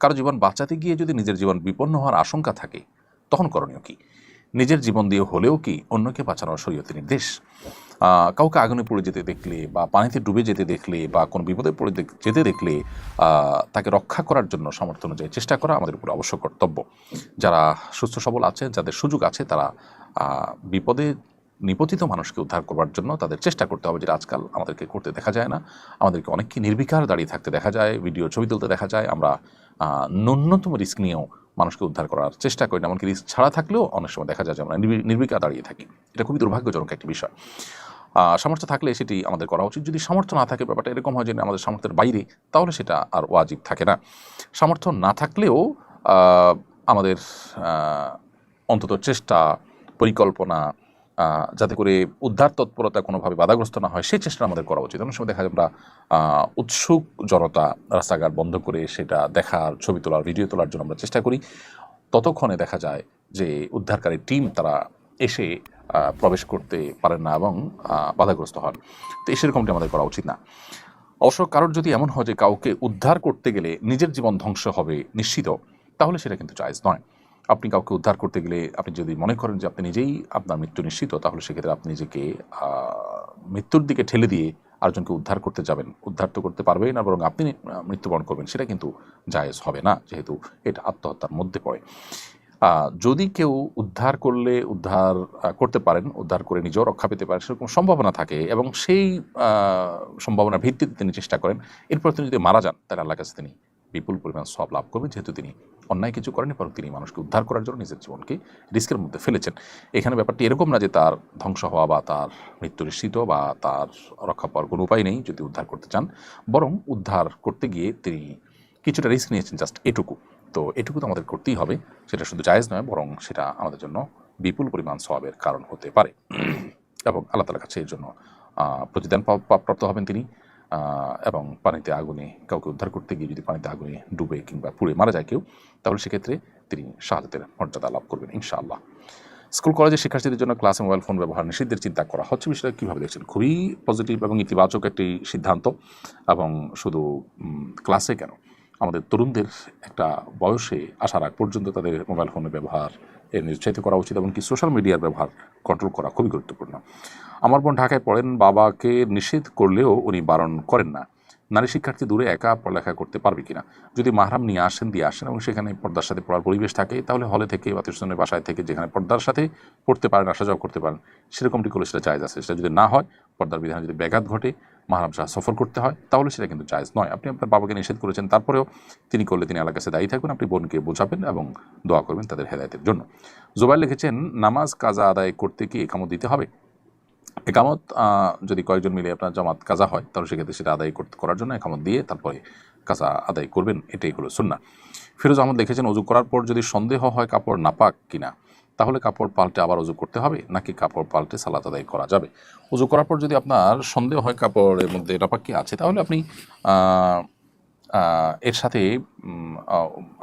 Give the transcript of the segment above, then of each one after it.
কারও জীবন বাঁচাতে গিয়ে যদি নিজের জীবন বিপন্ন হওয়ার আশঙ্কা থাকে, তখন করণীয় কি? নিজের জীবন দিয়ে হলেও কি অন্যকে বাঁচানোর শরীয়তে নির্দেশ? কাউকে আগুনে পড়ে যেতে দেখলে বা পানিতে ডুবে যেতে দেখলে বা কোনো বিপদে পড়ে যেতে দেখলে তাকে রক্ষা করার জন্য সামর্থ্য অনুযায়ী চেষ্টা করা আমাদের উপর অবশ্য কর্তব্য। যারা সুস্থ সবল আছে যাদের সুযোগ আছে, তারা বিপদে নিপতিত মানুষকে উদ্ধার করবার জন্য তাদের চেষ্টা করতে হবে, যেটা আজকাল আমাদেরকে করতে দেখা যায় না। আমাদেরকে অনেককে নির্বিকার দাঁড়িয়ে থাকতে দেখা যায়, ভিডিও ছবি তুলতে দেখা যায়। আমরা ন্যূনতম রিস্ক নিয়েও মানুষকে উদ্ধার করার চেষ্টা করি না, এমনকি রিস্ক ছাড়া থাকলেও অনেক সময় দেখা যায় যে আমরা নির্বি- নির্বিকার দাঁড়িয়ে থাকি। এটা খুবই দুর্ভাগ্যজনক একটি বিষয়। সামর্থ্য থাকলে সেটি আমাদের করা উচিত। যদি সামর্থ্য না থাকে, ব্যাপারটা এরকম হয় যে আমাদের সামর্থ্যের বাইরে, তাহলে সেটা আর ওয়াজিব থাকে না। সামর্থ্য না থাকলেও আমাদের অন্তত চেষ্টা, পরিকল্পনা যাতে করে উদ্ধার তৎপরতা কোনোভাবে বাধাগ্রস্ত না হয়, সেই চেষ্টা আমাদের করা উচিত। অনেক সময় দেখা যায় আমরা উৎসুক জনতা রাস্তাঘাট বন্ধ করে সেটা দেখার, ছবি তোলার, ভিডিও তোলার জন্য আমরা চেষ্টা করি। ততক্ষণে দেখা যায় যে উদ্ধারকারী টিম তারা এসে প্রবেশ করতে পারেন না এবং বাধাগ্রস্ত হন। তো এই সেরকমটি আমাদের করা উচিত না। অবশ্য কারোর যদি এমন হয় যে কাউকে উদ্ধার করতে গেলে নিজের জীবন ধ্বংস হবে নিশ্চিত, তাহলে সেটা কিন্তু জায়জ নয়। আপনি কাউকে উদ্ধার করতে গেলে আপনি যদি মনে করেন যে আপনি নিজেই আপনার মৃত্যু নিশ্চিত, তাহলে সেক্ষেত্রে আপনি নিজেকে মৃত্যুর দিকে ঠেলে দিয়ে আরেকজনকে উদ্ধার করতে যাবেন। উদ্ধার তো করতে পারবেই না, বরং আপনি মৃত্যুবরণ করবেন। সেটা কিন্তু জায়েজ হবে না, যেহেতু এটা আত্মহত্যার মধ্যে পড়ে। যদি কেউ উদ্ধার করলে, উদ্ধার করতে পারেন, উদ্ধার করে নিজেও রক্ষা পেতে পারেন, সেরকম সম্ভাবনা থাকে এবং সেই সম্ভাবনার ভিত্তিতে তিনি চেষ্টা করেন। এরপর তিনি যদি মারা যান, তাহলে আল্লাহ কাছে তিনি বিপুল পরিমাণ সব লাভ করবেন, যেহেতু তিনি অন্যায় কিছু করেন এবং তিনি মানুষকে উদ্ধার করার জন্য নিজের জীবনকে রিস্কের মধ্যে ফেলেছেন। এখানে ব্যাপারটি এরকম না যে তার ধ্বংস হওয়া বা তার মৃত্যু নিশ্চিত বা তার রক্ষা পাওয়ার কোনো উপায় নেই যদি উদ্ধার করতে চান। বরং উদ্ধার করতে গিয়ে তিনি কিছুটা রিস্ক নিয়েছেন, জাস্ট এটুকু। তো এটুকু তো আমাদের করতেই হবে, সেটা শুধু জায়েজ নয়, বরং সেটা আমাদের জন্য বিপুল পরিমাণ সবের কারণ হতে পারে। এবং আল্লাহ তালার কাছে এর জন্য প্রতিদান প্রাপ্ত হবেন তিনি। এবং পানিতে আগুনে কাউকে উদ্ধার করতে গিয়ে যদি পানিতে আগুনে ডুবে কিংবা পুড়ে মারা যায় কেউ, তাহলে সেক্ষেত্রে তিনি শাহাদাতের মর্যাদা লাভ করবেন, ইনশাআল্লাহ। স্কুল, কলেজের শিক্ষার্থীদের জন্য ক্লাসে মোবাইল, ফোন ব্যবহার নিষিদ্ধের চিন্তা করা হচ্ছে। বিষয়টা কীভাবে দেখছেন? খুবই পজিটিভ এবং ইতিবাচক একটি সিদ্ধান্ত এবং শুধু ক্লাসে কেন? আমাদের তরুণদের একটা বয়সে আসার আগ পর্যন্ত তাদের মোবাইল, ফোনের ব্যবহার এর নিরুৎসাহিত করা উচিত এবং কি সোশ্যাল মিডিয়ার ব্যবহার কন্ট্রোল করা খুবই গুরুত্বপূর্ণ। আমার বোন ঢাকায় পড়েন, বাবাকে নিষেধ করলেও উনি বারণ করেন না। নারী শিক্ষার্থী দূরে একা পড়ালেখা করতে পারবে কিনা? যদি মাহরাম নিয়ে আসেন, দিয়ে আসেন এবং সেখানে পর্দার সাথে পড়ার পরিবেশ থাকে, তাহলে হলে থেকে বা বাসায় থেকে যেখানে পর্দার সাথে পড়তে পারেন, আসা যাওয়া করতে পারেন, সেরকমটি করলে সেটা জায়জ আছে। সেটা যদি না হয়, পর্দার বিধানে যদি ব্যাঘাত ঘটে, মাহরাম সাহা সফর করতে হয়, তাহলে সেটা কিন্তু জায়জ নয়। আপনি আপনার বাবাকে নিষেধ করেছেন, তারপরেও তিনি করলে তিনি আল্লাহর কাছে দায়ী থাকবেন আপনি বোনকে বোঝাবেন এবং দোয়া করবেন তাদের হেদায়তের জন্য। জোবাইল লিখেছেন, নামাজ কাজা আদায় করতে কি একামত দিতে হবে? একামত যদি কয়েকজন মিলে আপনার জামাত কাজা হয়, তাহলে সেক্ষেত্রে সেটা আদায় করার জন্য একামত দিয়ে তারপরে কাজা আদায় করবেন, এটাই হলো সুন্না ফিরোজ আহমদ লিখেছেন অজু করার পর যদি সন্দেহ হয় কাপড় নাপাক কিনা, তাহলে কাপড় পাল্টে আবার অজু করতে হবে, নাকি কাপড় পাল্টে সালাত আদায় করা যাবে? অজু করার পর যদি আপনার সন্দেহ হয় কাপড়ের মধ্যে নাপাক কি আছে, তাহলে আপনি এর সাথে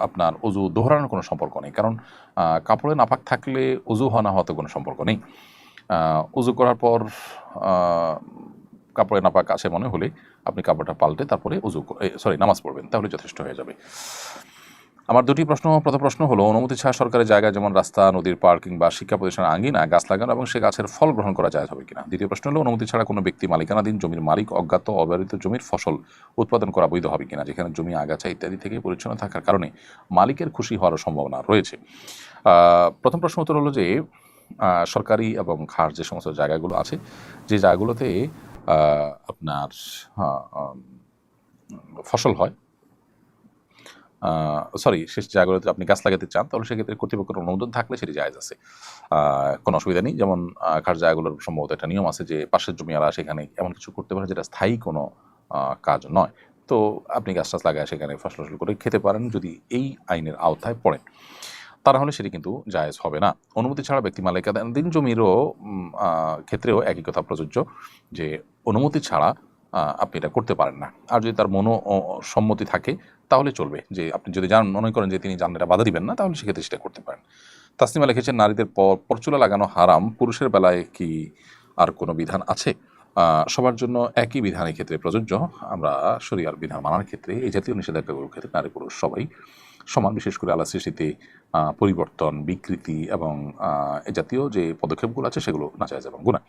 আপনার অজু দোহরানোর কোনো সম্পর্ক নেই। কারণ কাপড়ে নাপাক থাকলে অজু হওয়া না হওয়াতে কোনো সম্পর্ক নেই। উজু করার পর কাপড়ে নাপাক আছে মনে হলে আপনি কাপড়টা পাল্টে তারপরে উজু সরি নামাজ পড়বেন, তাহলে যথেষ্ট হয়ে যাবে। আমার দুটি প্রশ্ন, প্রথম প্রশ্ন হলো, অনুমতি ছাড়া সরকারি জায়গায় যেমন রাস্তা, নদীর পার কিংবা শিক্ষা প্রতিষ্ঠান আঙ্গিনা, গাছ লাগানো এবং সে গাছের ফল গ্রহণ করা যায় হবে কিনা? দ্বিতীয় প্রশ্ন হলো, অনুমতি ছাড়া কোনো ব্যক্তি মালিকানাধীন জমির মালিক, অজ্ঞাত, অব্যবহৃত জমির ফসল উৎপাদন করা বৈধ হবে কিনা, যেখানে জমি, আগাছা ইত্যাদি থেকে পরিচ্ছন্ন থাকার কারণে মালিকের খুশি হওয়ার সম্ভাবনা রয়েছে। প্রথম প্রশ্ন উত্তর হলো যে সরকারি এবং খাস যে সমস্ত জায়গাগুলো আছে যে জায়গাগুলোতে আপনার হ্যাঁ, ফসল হয় সরি শেষ জায়গাগুলোতে আপনি গাছ লাগাতে চান তাহলে সেক্ষেত্রে কর্তৃপক্ষের অনুমোদন থাকলে সেটি জায়জ আছে। কোনো অসুবিধা নেই যেমন খাস জায়গাগুলোর সম্ভবত একটা নিয়ম আছে যে পাশের জমি জমিওয়ালা সেখানে এমন কিছু করতে পারে যেটা স্থায়ী কোনো কাজ নয়। তো আপনি গাছ টাছ লাগায় সেখানে ফসল ফসল করে খেতে পারেন যদি এই আইনের আওতায় পড়েন। তা না হলে সেটি কিন্তু জায়েজ হবে না। অনুমতি ছাড়া ব্যক্তি মালিকানাধীন জমিরও ক্ষেত্রেও একই কথা প্রযোজ্য যে অনুমতি ছাড়া আপনি এটা করতে পারেন না। আর যদি তার মনো সম্মতি থাকে, তাহলে চলবে। যে আপনি যদি জান, মনে করেন যে তিনি জানলে বাধা দিবেন না, তাহলে সেক্ষেত্রে সেটা করতে পারেন। তাসনিমা লিখেছেন, নারীদের পর, পরচুলা লাগানো হারাম, পুরুষের বেলায় কি আর কোনো বিধান আছে? সবার জন্য একই বিধানের ক্ষেত্রে প্রযোজ্য। আমরা শরিয়ার বিধান মানার ক্ষেত্রে এই জাতীয় নিষেধাজ্ঞাগুলোর ক্ষেত্রে নারী পুরুষ সবাই সমান, বিশেষ করে আলা সৃষ্টিতে পরিবর্তন, বিকৃতি এবং জাতীয় যে পদক্ষেপগুলো আছে সেগুলো নাচায় এবং গুণা